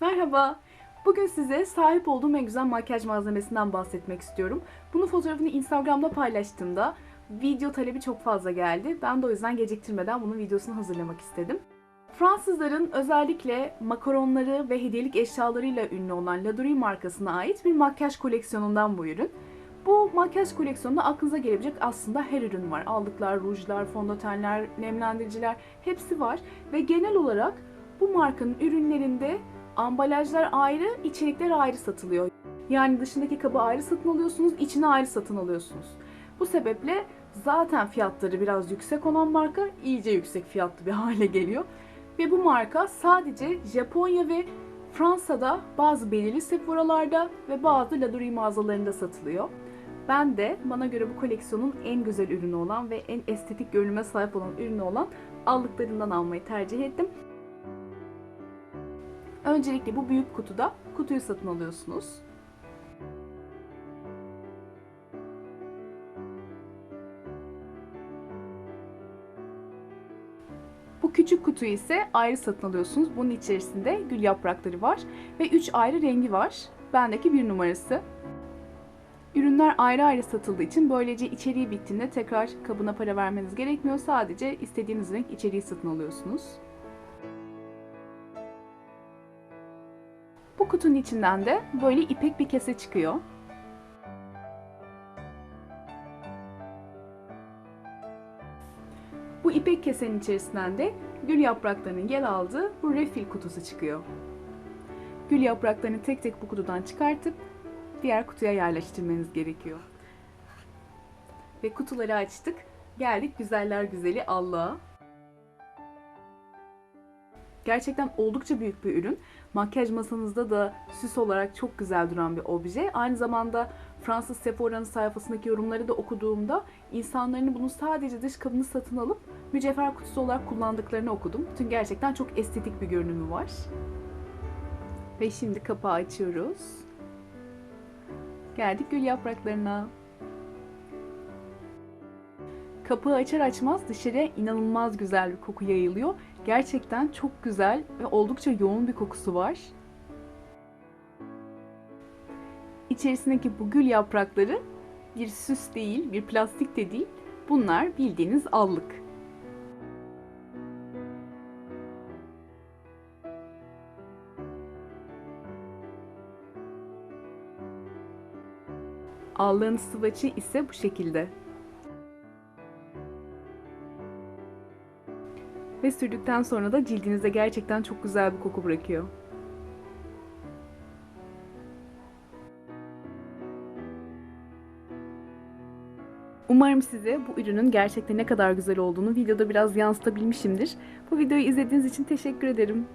Merhaba. Bugün size sahip olduğum en güzel makyaj malzemesinden bahsetmek istiyorum. Bunun fotoğrafını Instagram'da paylaştığımda video talebi çok fazla geldi. Ben de o yüzden geciktirmeden bunun videosunu hazırlamak istedim. Fransızların özellikle makaronları ve hediyelik eşyalarıyla ünlü olan La Dorie markasına ait bir makyaj koleksiyonundan bu ürün. Bu makyaj koleksiyonunda aklınıza gelebilecek aslında her ürün var. Aldıklar, rujlar, fondötenler, nemlendiriciler hepsi var. Ve genel olarak bu markanın ürünlerinde ambalajlar ayrı, içerikler ayrı satılıyor. Yani dışındaki kabı ayrı satın alıyorsunuz, içini ayrı satın alıyorsunuz. Bu sebeple zaten fiyatları biraz yüksek olan marka iyice yüksek fiyatlı bir hale geliyor. Ve bu marka sadece Japonya ve Fransa'da bazı belirli Sephora'larda ve bazı La Dorie mağazalarında satılıyor. Ben de bana göre bu koleksiyonun en güzel ürünü olan ve en estetik görünüme sahip olan ürünü olan aldıklarından almayı tercih ettim. Öncelikle bu büyük kutuda kutuyu satın alıyorsunuz. Bu küçük kutuyu ise ayrı satın alıyorsunuz. Bunun içerisinde gül yaprakları var ve 3 ayrı rengi var. Bendeki bir numarası. Ürünler ayrı ayrı satıldığı için böylece içeriği bittiğinde tekrar kabına para vermeniz gerekmiyor. Sadece istediğiniz renk içeriği satın alıyorsunuz. Bu kutunun içinden de böyle ipek bir kese çıkıyor. Bu ipek kesenin içerisinden de gül yapraklarının yer aldığı bu refill kutusu çıkıyor. Gül yapraklarını tek tek bu kutudan çıkartıp diğer kutuya yerleştirmeniz gerekiyor. Ve kutuları açtık. Geldik güzeller güzeli Allah'a. Gerçekten oldukça büyük bir ürün. Makyaj masanızda da süs olarak çok güzel duran bir obje. Aynı zamanda Fransız Sephora'nın sayfasındaki yorumları da okuduğumda insanların bunu sadece dış kabını satın alıp mücevher kutusu olarak kullandıklarını okudum. Çünkü gerçekten çok estetik bir görünümü var. Ve şimdi kapağı açıyoruz. Geldik gül yapraklarına. Kapağı açar açmaz dışarıya inanılmaz güzel bir koku yayılıyor. Gerçekten çok güzel ve oldukça yoğun bir kokusu var. İçerisindeki bu gül yaprakları bir süs değil, bir plastik de değil. Bunlar bildiğiniz allık. Allığın sıvaçı ise bu şekilde. Ve sürdükten sonra da cildinize gerçekten çok güzel bir koku bırakıyor. Umarım size bu ürünün gerçekten ne kadar güzel olduğunu videoda biraz yansıtabilmişimdir. Bu videoyu izlediğiniz için teşekkür ederim.